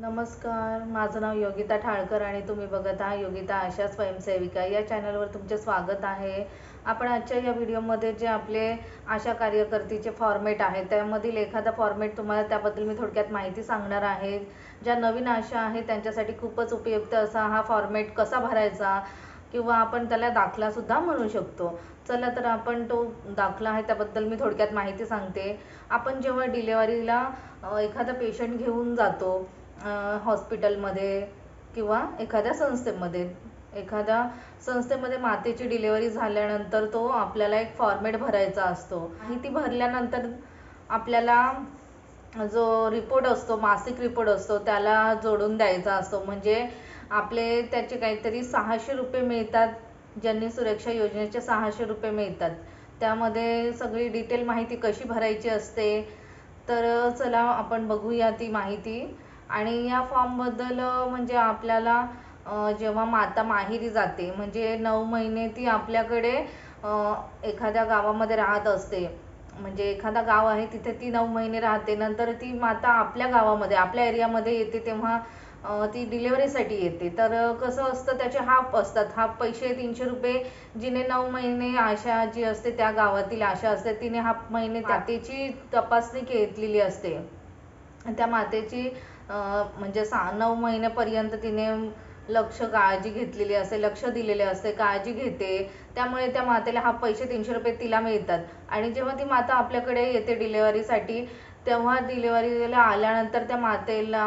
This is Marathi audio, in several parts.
नमस्कार माझं नाव योगिता ठाळकर आणि तुम्ही बघत आहात योगिता आशा स्वयंसेविका. या चॅनलवर तुमचे स्वागत आहे. आपण आजच्या या व्हिडिओमध्ये जे आपले आशा कार्यकर्तीचे फॉर्मेट आहे त्यामधील एखादा फॉर्मेट तुम्हाला त्याबद्दल मी थोडक्यात माहिती सांगणार आहे. ज्या नवीन आशा आहेत त्यांच्यासाठी खूपच उपयुक्त असा हा फॉर्मेट कसा भरायचा किंवा आपण त्याला दाखलासुद्धा म्हणू शकतो. चला तर आपण तो दाखला आहे त्याबद्दल मी थोडक्यात माहिती सांगते. आपण जेव्हा डिलेवरीला एखादा पेशंट घेऊन जातो हॉस्पिटलमध्ये किंवा एखाद्या संस्थेमध्ये. एखाद्या संस्थेमध्ये मातेची डिलेवरी झाल्यानंतर तो आपल्याला एक फॉर्मेट भरायचा असतो. माहिती भरल्यानंतर आपल्याला जो रिपोर्ट असतो मासिक रिपोर्ट असतो त्याला जोडून द्यायचा असतो. म्हणजे आपले त्याचे काहीतरी सहाशे रुपये मिळतात ज्यांनी सुरक्षा योजनेचे सहाशे रुपये मिळतात. त्यामध्ये सगळी डिटेल माहिती कशी भरायची असते? तर चला आपण बघूया ती माहिती. आणि या फॉर्मबद्दल म्हणजे आपल्याला जेव्हा माता माहेरी जाते म्हणजे नऊ महिने ती आपल्याकडे एखाद्या गावामध्ये राहत असते. म्हणजे एखादा गाव आहे तिथे ती नऊ महिने राहते. नंतर ती माता आपल्या गावामध्ये आपल्या एरियामध्ये येते तेव्हा ती डिलेवरीसाठी येते. तर कसं असतं त्याचे हाफ असतात. हाफ पैसे तीनशे रुपये जिने नऊ महिने आशा जी असते त्या गावातील आशा असते तिने हाफ महिने त्याची तपासणी घेतलेली असते. त्या मातेची म्हणजे सहा नऊ महिन्यापर्यंत तिने लक्ष काळजी घेतलेली असते लक्ष दिलेले असते काळजी घेते. त्यामुळे त्या मातेला हा पैसे तीनशे रुपये तिला मिळतात. आणि जेव्हा ती माता आपल्याकडे येते डिलेवरीसाठी तेव्हा डिलेवरीला आल्यानंतर त्या मातेला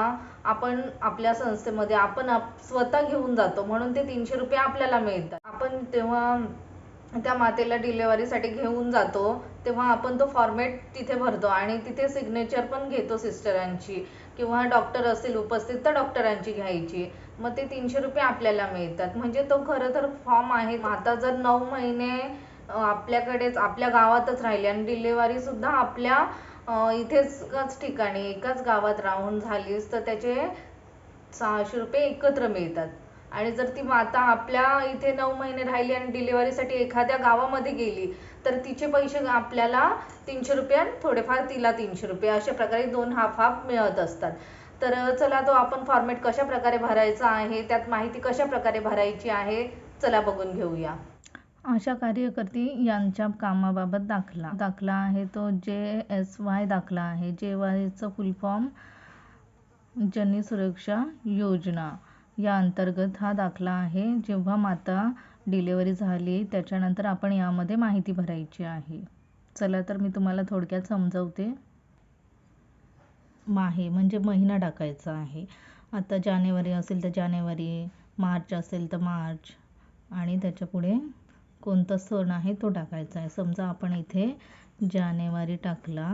आपण आपल्या संस्थेमध्ये आपण स्वतः घेऊन जातो. म्हणून ते तीनशे रुपये आपल्याला मिळतात. आपण तेव्हा त्या मातेला डिलेवरीसाठी घेऊन जातो. तेव्हा आपण तो फॉर्मेट तिथे भरतो. आणि तिथे सिग्नेचर पण घेतो सिस्टरांची. किंवा डॉक्टर असतील उपस्थित तर डॉक्टरांची घ्यायची. मग ते तीनशे रुपये आपल्याला मिळतात. म्हणजे तो खरं तर फॉर्म आहे. आता जर नऊ महिने आपल्याकडेच आपल्या गावातच राहिले आणि डिलेवरी सुद्धा आपल्या इथेच ठिकाणी एकाच गावात राहून झालीस तर त्याचे सहाशे रुपये एकत्र मिळतात. आणि जर ती माता आपल्या इथे नऊ महिने राहिली आणि डिलिव्हरीसाठी एखाद्या गावामध्ये गेली तर तिचे पैसे आपल्याला तीनशे रुपये थोडेफार तिला तीनशे रुपये अशा प्रकारे दोन हाफ हाफ मिळत असतात. तर चला तो आपण फॉर्मेट कशा प्रकारे भरायचा आहे त्यात माहिती कशा प्रकारे भरायची आहे चला बघून घेऊया. आशा कार्यकर्ती यांच्या कामाबाबत दाखला. दाखला आहे तो जे एस वाय दाखला आहे. जे वायचं फुल फॉर्म जननी सुरक्षा योजना. या अंतर्गत हा दाखला आहे. जेव्हा माता डिलेवरी झाली त्याच्यानंतर आपण यामध्ये माहिती भरायची आहे. चला तर मी तुम्हाला थोडक्यात समजवते. माहे म्हणजे महिना टाकायचा आहे. आता जानेवारी असेल तर जानेवारी मार्च असेल तर मार्च आणि त्याच्यापुढे कोणता सण आहे तो टाकायचा आहे. समजा आपण इथे जानेवारी टाकला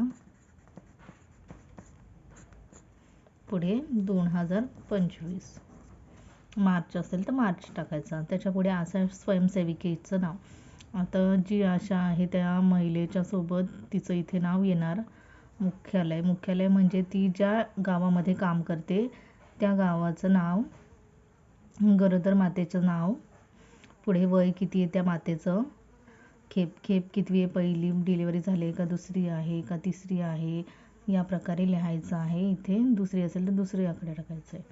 पुढे दोन हजार पंचवीस. मार्च असेल तर मार्च टाकायचा. त्याच्यापुढे आशा स्वयंसेविकेचं नाव. आता जी आशा आहे त्या महिलेच्या सोबत तिचं इथे नाव येणार मुख्यालय. मुख्यालय म्हणजे ती ज्या गावामध्ये काम करते त्या गावाचं नाव गरोदर मातेचं नाव पुढे वय किती आहे त्या मातेचं खेप खेप कितवी आहे पहिली डिलिव्हरी झाली आहे का दुसरी आहे का तिसरी आहे या प्रकारे लिहायचं आहे. इथे दुसरी असेल तर दुसरी आकडे टाकायचं आहे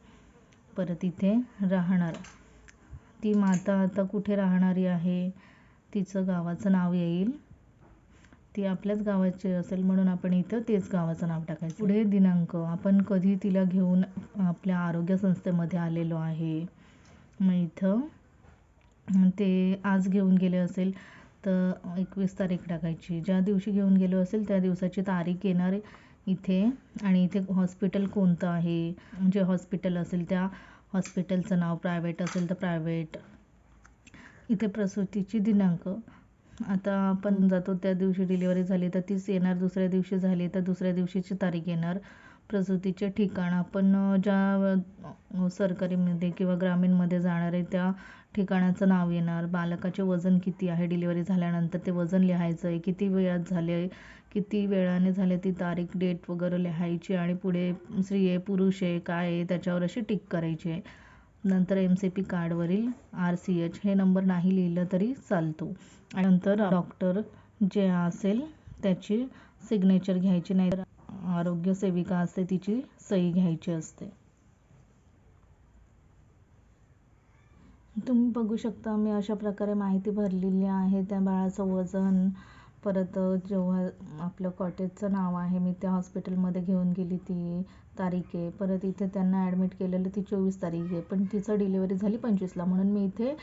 परत इथे राहणार. ती माता आता कुठे राहणारी आहे? तिचं गावाचं नाव येईल. ती आपल्याच गावाची असेल म्हणून आपण इथं तेच गावाचं नाव टाकायचं. पुढे दिनांक. आपण कधी तिला घेऊन आपल्या आरोग्य संस्थेमध्ये आलेलो आहे? मग इथं ते आज घेऊन गेले असेल तर एकवीस तारीख टाकायची. ज्या दिवशी घेऊन गेलो असेल त्या दिवसाची तारीख येणार इथे आणि इथे हॉस्पिटल कोणतं आहे? जे हॉस्पिटल असेल त्या हॉस्पिटलचं नाव प्रायव्हेट असेल तर प्रायव्हेट. इथे प्रसूतीची दिनांक. आता आपण जातो त्या दिवशी डिलिव्हरी झाली तर तीच येणार दुसऱ्या दिवशी झाली तर दुसऱ्या दिवशीची तारीख येणार. प्रसूतीचे ठिकाण. आपण ज्या सरकारीमध्ये किंवा ग्रामीणमध्ये जाणार आहे त्या ठिकाणाचं नाव येणार. बालकाचे वजन किती आहे? डिलिव्हरी झाल्यानंतर ते वजन लिहायचं आहे किती वेळात झाले? किती वेळाने झाले ती तारीख डेट वगैरे लिहायची आणि पुढे स्त्री आहे पुरुष आहे काय आहे त्याच्यावर अशी टिक करायची आहे. नंतर एम सी पी कार्डवरील आर सी एच हे नंबर नाही लिहिलं तरी चालतो. आणि नंतर डॉक्टर जे असेल त्याची सिग्नेचर घ्यायची नाही तर आरोग्य सेविका असते तिची सही घ्यायची असते. तुम्ही बघू शकता मी अशा प्रकारे माहिती भरलेली आहे. त्या बाळाचं वजन परत जेव्हा आपलं कॉटेजचं नाव आहे मी त्या हॉस्पिटलमध्ये घेऊन गेली ती तारीख आहे. परत इथे त्यांना ॲडमिट केलेलं ती चोवीस तारीख आहे. पण तिचं डिलिव्हरी झाली पंचवीसला. म्हणून मी इथे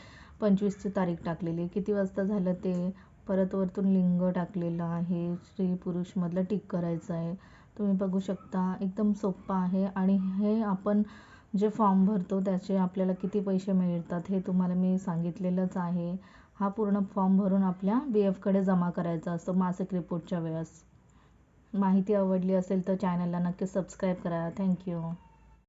पंचवीसची तारीख टाकलेली आहे. किती वाजता झालं ते? परत वरतून लिंग टाकलेलं आहे. स्त्री पुरुषमधलं टिक करायचं आहे. तुम्ही बघू शकता एकदम सोपं आहे. आणि हे आपण जे फॉर्म भरतो त्याचे आपल्याला किती पैसे मिळतात हे तुम्हाला मी सांगितलेलंच आहे. हा पूर्ण फॉर्म भरून आपल्या बी एफकडे जमा करायचा असतो मासिक रिपोर्टच्या वेळेस. माहिती आवडली असेल तर चॅनलला नक्की सबस्क्राईब करा. थँक्यू